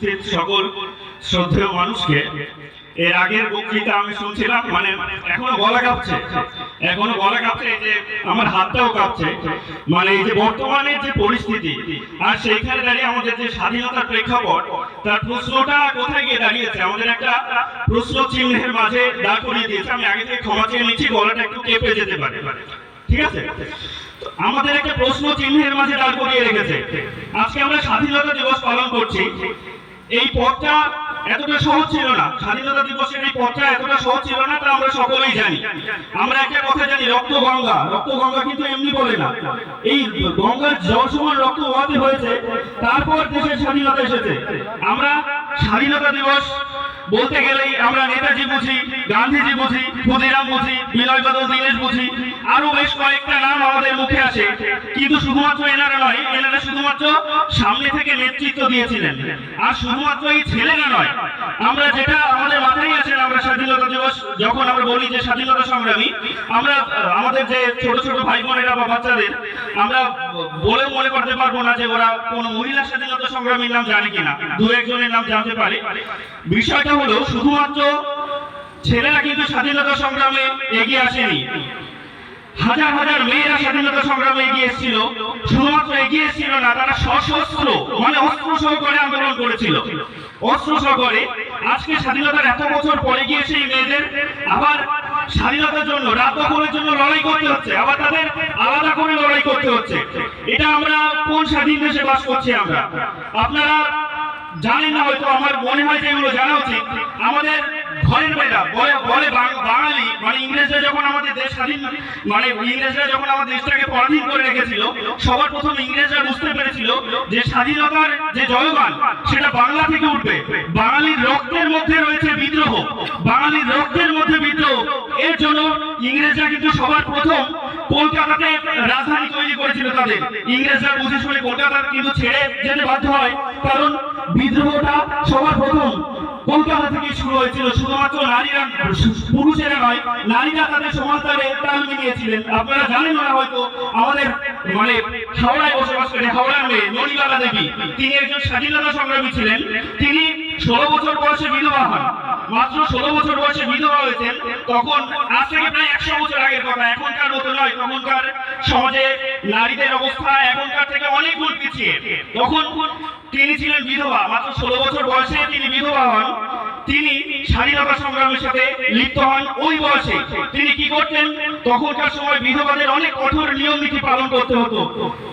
উপস্থিত সকল শ্রদ্ধেয় মানুষকে, এর আগের বক্তৃতা আমি শুনছিলাম মানে এখনও গলা কাঁপছে, এখনও গলা কাঁপছে যে আমার হাতটাও কাঁপছে মানে এই যে বর্তমানে যে পরিস্থিতি, আর সেইখানে দাঁড়িয়ে আমাদের যে স্বাধীনতার প্রেক্ষাপট, তার প্রশ্নটা কোথায় গিয়ে দাঁড়িয়েছে? আমাদের একটা প্রশ্ন চিহ্নের মাঝে দাঁড় করিয়ে দিয়েছে, আমি আগে থেকে ক্ষমা চেয়ে নিচ্ছি, গলাটা একটু কেঁপে যেতে পারে। ঠিক আছে? আমাদের একটা প্রশ্ন চিহ্নের মাঝে দাঁড় করিয়ে রেখেছে। আজকে আমরা স্বাধীনতা দিবস পালন করছি। এই পথটা এতটা সহজ ছিল না। স্বাধীনতা দিবসের এই পথটা এতটা সহজ ছিল না, তা আমরা সকলেই জানি। আমরা একটা কথা জানি, রক্ত গঙ্গা। রক্ত গঙ্গা কিন্তু এমনি বলে না। এই গঙ্গার জল সমান রক্ত হওয়াতে হয়েছে, তারপর দেশের স্বাধীনতা এসেছে। আমরা স্বাধীনতা দিবস বলতে গেলেই আমরা নেতাজি বুঝি, গান্ধীজি বুঝি, ক্ষুদিরাম বুঝি, বিনয় বাদল দীনেশ বুঝি আরও বেশ কয়েকটা নাম আমাদের মুখে আসে। কিন্তু শুধুমাত্র এনারা নয়, এনারা শুধুমাত্র সামনে থেকে নেতৃত্ব দিয়েছিলেন। আর শুধুমাত্র এই ছেলেরা নয়, আমরা যেটা আমাদের মাথায় আছে আমরা স্বাধীনতা দিবস যখন আমরা বলি যে স্বাধীনতা সংগ্রামী, আমরা আমাদের যে ছোট ছোট ভাই বোনেরা বা বাচ্চাদের আমরা বলে মনে করতে পারব না যে ওরা কোন মহিলা স্বাধীনতা সংগ্রামীর নাম জানে কিনা, দু একজনের নাম জানতে পারে। বিষয়টা হলো শুধুমাত্র ছেলেরা কিন্তু স্বাধীনতা সংগ্রামে এগিয়ে আসেনি। হাজার হাজার মেয়েরা স্বাধীনতা সংগ্রামে এগিয়ে এসেছিল। শুধুমাত্র এগিয়ে এসেছিল না, তারা সশস্ত্র মানে অস্ত্র সহকারে আন্দোলন করেছিল। অস্ত্র সহকারে আজকে স্বাধীনতার এত বছর পরে গিয়ে সেই মেয়েদের আবার স্বাধীনতার জন্য রাত দখলের জন্য লড়াই করতে হচ্ছে, আবার তাদের আলাদা করে লড়াই করতে হচ্ছে। এটা আমরা কোন স্বাধীন দেশে বাস করছি আমরা? আপনারা জানেন না হয়তো আমার মনে হয় যে এগুলো জানা উচিত। আমাদের ঘরের বলে বাঙালি মানে ইংরেজরা যখন আমাদের দেশ স্বাধীন মানে ইংরেজরা যখন আমাদের দেশটাকে পরাধীন করে রেখেছিল, সবার প্রথম ইংরেজরা বুঝতে পেরেছিল যে স্বাধীনতার যে জয়গান, সেটা বাংলা থেকে উঠবে। বাঙালির রক্তের মধ্যে রয়েছে বিদ্রোহ। বাঙালির রক্তের মধ্যে বিদ্রোহ। এর জন্য ইংরেজরা কিন্তু সবার প্রথম কলকাতাতে রাজধানী তৈরি করেছিল তাদের। ইংরেজরা বুঝে শুনে কলকাতা কিন্তু ছেড়ে যেতে বাধ্য হয়, কারণ বিদ্রোহটা সবার প্রথম। কলকাতা থেকে শুরু হয়েছিল, শুধুমাত্র নারীরা, পুরুষেরা নয়, নারীরা তাদের সমাজতারে তাল মিলিয়েছিলেন। আপনারা জানেন না হয়তো আমাদের মানে হাওড়ায় বসবাস করে, হাওড়ার মেয়ে ননিবালা দেবী তিনি একজন স্বাধীনতা সংগ্রামী ছিলেন। তিনি ষোলো বছর বয়সে বিধবা হন। মাত্র ষোলো বছর বয়সে বিধবা হয়েছেন তখন আজ থেকে প্রায় একশো বছর আগের কথা। এখনকার মতো নয়, তখনকার সমাজে নারীদের অবস্থা এখনকার থেকে অনেক গুণ পিছিয়ে। তখন তিনি ছিলেন বিধবা, মাত্র ষোলো বছর বয়সে তিনি বিধবা হন। তিনি স্বাধীনতা সংগ্রামের সাথে লিপ্ত হন ওই বয়সে। তিনি কি করতেন? তখনকার সময় বিধবাদের অনেক কঠোর নিয়ম নীতি পালন করতে হতো।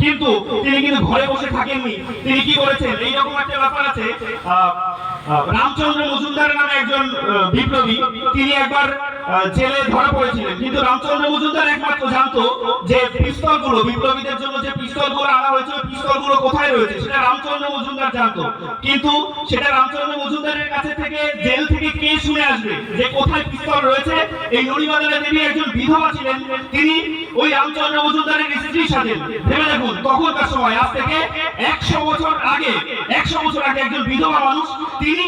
কিন্তু তিনি কিন্তু ঘরে বসে থাকেননি। তিনি কি করেছেন? এই রকম একটা ব্যাপার আছে রামচন্দ্র মজুমদার নামে একজন বিপ্লবী। তিনি একবার জেলে ধরা পড়েছিলেন। কিন্তু রামচন্দ্র মজুমদার একমাত্র জানতো যে পিস্তলগুলো বিপ্লবীদের জন্য যে পিস্তলগুলো আনা হয়েছে পিস্তলগুলো কোথায় রয়েছে, সেটা রামচন্দ্র মজুমদার জানতো। কিন্তু সেটা রামচন্দ্র মজুমদারের কাছে থেকে জেল থেকে কে শুনে আসবে যে কোথায় পিস্তল রয়েছে? এই নড়িবাজারে দেবী একজন বিধবা ছিলেন। তিনি ওই রামচন্দ্র মজুমদারের স্ত্রী সাথেন ভেবে দেখুন, তখনকার সময়, আজ থেকে একশো বছর আগে, একশো বছর আগে একজন বিধবা মানুষ, তিনি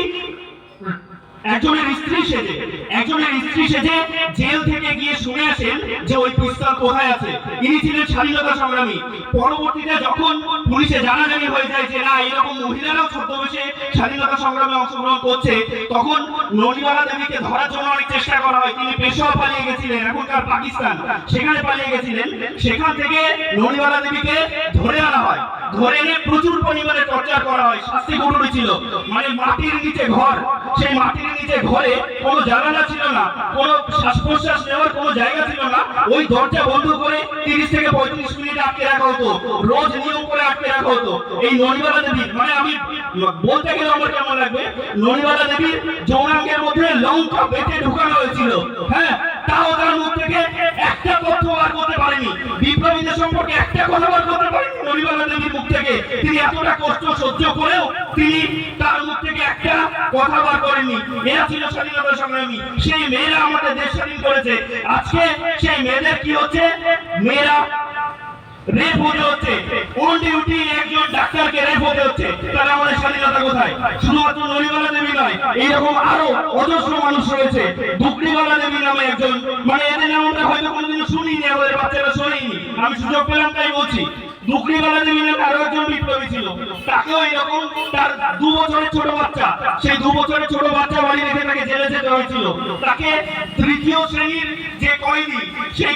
একজনের স্ত্রী সেজে, একজনের স্ত্রী সেজে জেল থেকে গিয়ে শুনে আসেন যে ওই পিস্তল কোথায় আছে। ইনি ছিলেন স্বাধীনতা সংগ্রামী। পরবর্তীতে যখন পুলিশে জানাজানি হয়ে যায় যে না, এরকম মহিলারাও ছদ্মবেশে স্বাধীনতা সংগ্রামে অংশগ্রহণ করছে, তখন নলিবালা দেবীকে ধরার জন্য অনেক চেষ্টা করা হয়। তিনি পেশোয়া পালিয়ে গেছিলেন, এখনকার পাকিস্তান। সেখানে পালিয়ে গেছিলেন। সেখান থেকে নলিবালা দেবীকে ধরে আনা হয়। ধরে এনে প্রচুর পরিমাণে চর্চা করা হয়, শাস্তি কঠোরই ছিল। মানে মাটির নিচে ঘর, সেই মাটির নিচে ঘরে কোনো জানালা ছিল না, কোনো শ্বাস প্রশ্বাস নেওয়ার কোনো জায়গা ছিল না। ওই দরজা বন্ধ করে তিরিশ থেকে পঁয়ত্রিশ মিনিট আটকে রাখা হতো, রোজ নিয়ম করে আটকে রাখা হতো। এই ননিবালা দেবী মানে আমি বলতে গেলে আমার কেমন লাগবে? ননিবালা দেবীর যৌনাঙ্গের মধ্যে লঙ্কা বেটে ঢুকানো হয়েছিল। হ্যাঁ তাও তার মুখ থেকে একটা তথ্য বার করতে পারেনি। বিপ্লবীদের সম্পর্কে একটা কথা বার করতে পারেনি। ননিবালা দেবীর মুখ থেকে তিনি এতটা কষ্ট সহ্য করেও তিনি তার মুখ থেকে একটা কথা বার করেননি। এরা ছিল স্বাধীনতা সংগ্রামী। সেই মেয়েরা আমাদের দেশ স্বাধীন করেছে। আজকে সেই মেয়েদের কি হচ্ছে? মেয়েরা রেপ হতে হচ্ছে। উল্টি ডিউটি একজন ডাক্তারকে রেপ হতে হচ্ছে। তাহলে আমাদের স্বাধীনতা কোথায়? শুধুমাত্র নলিবালা দেবী নয় এইরকম আরও অজস্র মানুষ রয়েছে। দুকড়িবালা দেবী নামে একজন। মানে এদের নাম আমরা হয়তো কোনোদিন শুনিনি, আমাদের বাচ্চারা শোনেনি আমি সুযোগ পেলাম তাই বলছি। তৃতীয় শ্রেণির যে সেই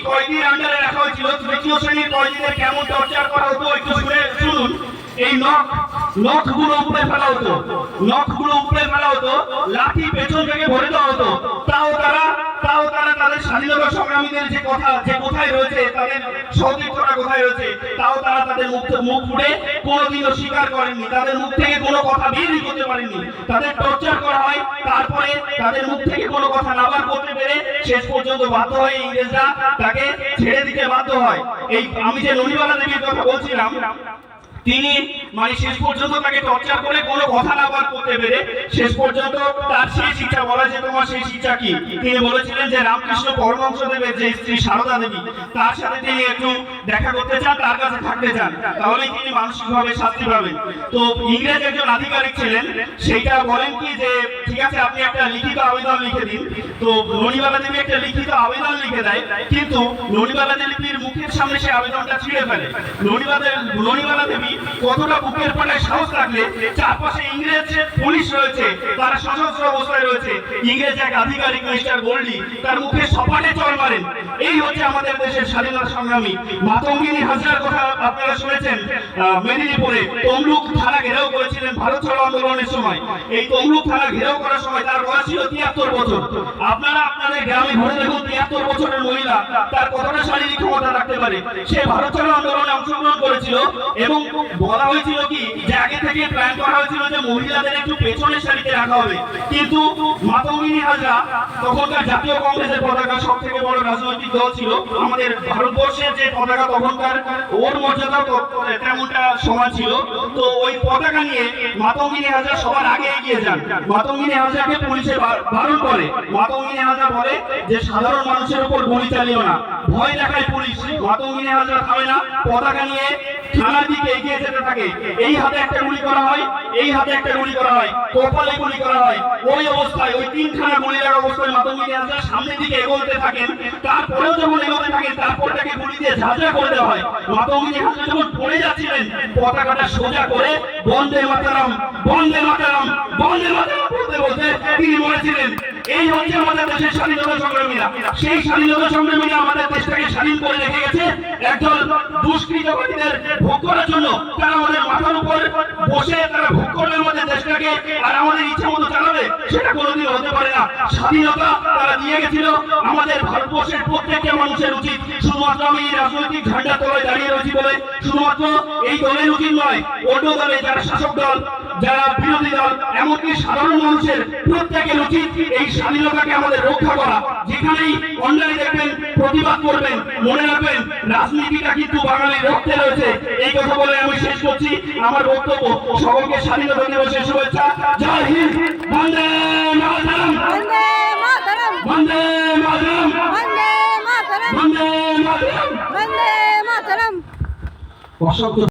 তৃতীয় শ্রেণির কেমন করা হতো এই নখ নখ হতো। নখ ফেলা হতো। লাঠি পেছন থেকে ভরে দেওয়া হতো তাও তারা তাও তারা তাদের সংগ্রামীদের যে কথা, যে কোথায় রয়েছে, তাদের সতীর্থরা কোথায় রয়েছে, তাও তারা তাদের মুখ মুখ ফুটে কোনোদিনও স্বীকার করেননি। তাদের মুখ থেকে কোনো কথা বেরই করতে পারেননি। তাদের টর্চার করা হয়, তারপরে তাদের মুখ থেকে কোনো কথা না বার করতে পেরে শেষ পর্যন্ত বাধ্য হয়ে ইংরেজরা তাকে ছেড়ে দিতে বাধ্য হয়। এই আমি যে ননিবালা দেবীর কথা বলছিলাম তিনি মানে শেষ পর্যন্ত তাকে টর্চার করে কোনো কথা না বার করতে পেরে শেষ পর্যন্ত তার সেই শিক্ষা, বলা যে তোমার সেই শিক্ষা কি? তিনি বলেছিলেন যে রামকৃষ্ণ পরমহংস দেবের যে স্ত্রী সারদা দেবী, তার সাথে তিনি একটু দেখা করতে চান, তার কাছে থাকতে চান, তাহলেই তিনি মানসিকভাবে শাস্তি পাবেন। তো ইংরেজ একজন আধিকারিক ছিলেন, সেইটা বলেন কি যে, ঠিক আছে, আপনি একটা লিখিত আবেদন লিখে দিন। তো ননিবালা দেবী একটা লিখিত আবেদন লিখে দেয়, কিন্তু ননিবালা দেবীর মুখের সামনে সেই আবেদনটা ছিঁড়ে ফেলে। ননিবালা ননিবালা দেবী কতটা বুকের পাটায় সাহস রাখলে চারপাশে ইংরেজ পুলিশ রয়েছে, তারা সশস্ত্র অবস্থায় রয়েছে। ইংরেজ এক আধিকারিক মিস্টার গোল্ডি তার মুখে সপাটে চড় মারেন। এই হচ্ছে আমাদের দেশের স্বাধীনতা সংগ্রামী মাতঙ্গিনী হাজরার কথা আপনারা শুনেছেন মেদিনীপুরে। তমলুক থানা ঘেরাও করেছিলেন ভারত ছাড়ো আন্দোলনের সময়। এই তমলুক থানা ঘেরাও করার সময় তার বয়স ছিল তিয়াত্তর বছর। আপনারা আপনাদের গ্রামে ঘুরে দেখুন, তিয়াত্তর বছরের মহিলা তার কতটা শারীরিক ক্ষমতা রাখতে পারে। সে ভারত ছাড়ো আন্দোলনে অংশগ্রহণ করেছিল এবং বলা হয়েছিল কি, যে আগে থেকে প্ল্যান করা হয়েছিল যে মহিলাদের একটু পেছনের সারিতে রাখা হবে। কিন্তু মাতঙ্গিনী হাজরা, তখনকার জাতীয় কংগ্রেসের পতাকা সব থেকে বড় রাজনৈতিক দল ছিল, আমাদের ভারতবর্ষের যে পতাকা তখনকার ওর মর্যাদা তেমনটা সমান ছিল। তো ওই পতাকা নিয়ে মাতঙ্গিনী হাজরা সবার আগে এগিয়ে যান। মাতঙ্গিনী হাজরাকে পুলিশে বারণ করে। মাতঙ্গিনী হাজরা বলে যে, সাধারণ মানুষের উপর গুলি চালিও না। ভয় দেখায় পুলিশ। মাতঙ্গিনী হাজরা থামে না। পতাকা নিয়ে থানার দিকে এগিয়ে যেতে থাকে। এই হাতে একটা গুলি করা হয়, এই হাতে একটা গুলি করা হয়, কপালে গুলি করা হয়। ওই অবস্থায়, ওই তিনখানা গুলি লাগা অবস্থায় মাতঙ্গিনী হাজরা সামনের দিকে এগোতে থাকেন। তারপরেও যখন এগোতে থাকেন তারপর তাকে গুলি দিয়ে ঝাঁঝরা করে দেওয়া হয়। মাতঙ্গিনী হাজরা যখন পড়ে যাচ্ছিলেন, পতাকাটা সোজা করে, বন্দে মাতারাম বন্দে মাতারাম বন্দে মাতারাম! বলতে বলতে তিনি বলেছিলেন, এই হচ্ছে আমাদের দেশের স্বাধীনতা সংগ্রামীরা, সেই স্বাধীনতা সংগ্রামীরা আমাদের দেশটাকে স্বাধীন করে রেখে গেছে। একজন দুষ্কৃতকারীদের ভোগ করার জন্য তারা দেশটাকে আর আমাদের ইচ্ছা মতো চালাবে, সেটা কোনোদিন হতে পারে না। স্বাধীনতা তারা গেছিল। আমাদের ভারতবর্ষের প্রত্যেকটা মানুষের উচিত শুধুমাত্র আমি রাজনৈতিক ঝান্ডা তলায় দাঁড়িয়ে রয়েছি বলে। শুধুমাত্র এই দলের উচিত নয়, অন্য দলে যারা শাসক দল, যারা বিরোধী দল, এমনকি সাধারণ মানুষের প্রত্যেকের উচিত এই স্বাধীনতাকে আমাদের রক্ষা করা। যেখানেই অন্যায় দেখবেন, প্রতিবাদ করবেন, মনে রাখবেন, রাজনীতিটা কিন্তু বাঙালির রক্তে রয়েছে। এই কথা বলে আমি শেষ করছি। আমার বক্তব্য। সবাইকে স্বাধীনতা দিবসের শুভেচ্ছা। জয় হিন্দ। বন্দে মাতরম। বন্দে মাতরম। বন্দে মাতরম। বন্দে মাতরম। বন্দে মাতরম। অসংখ্য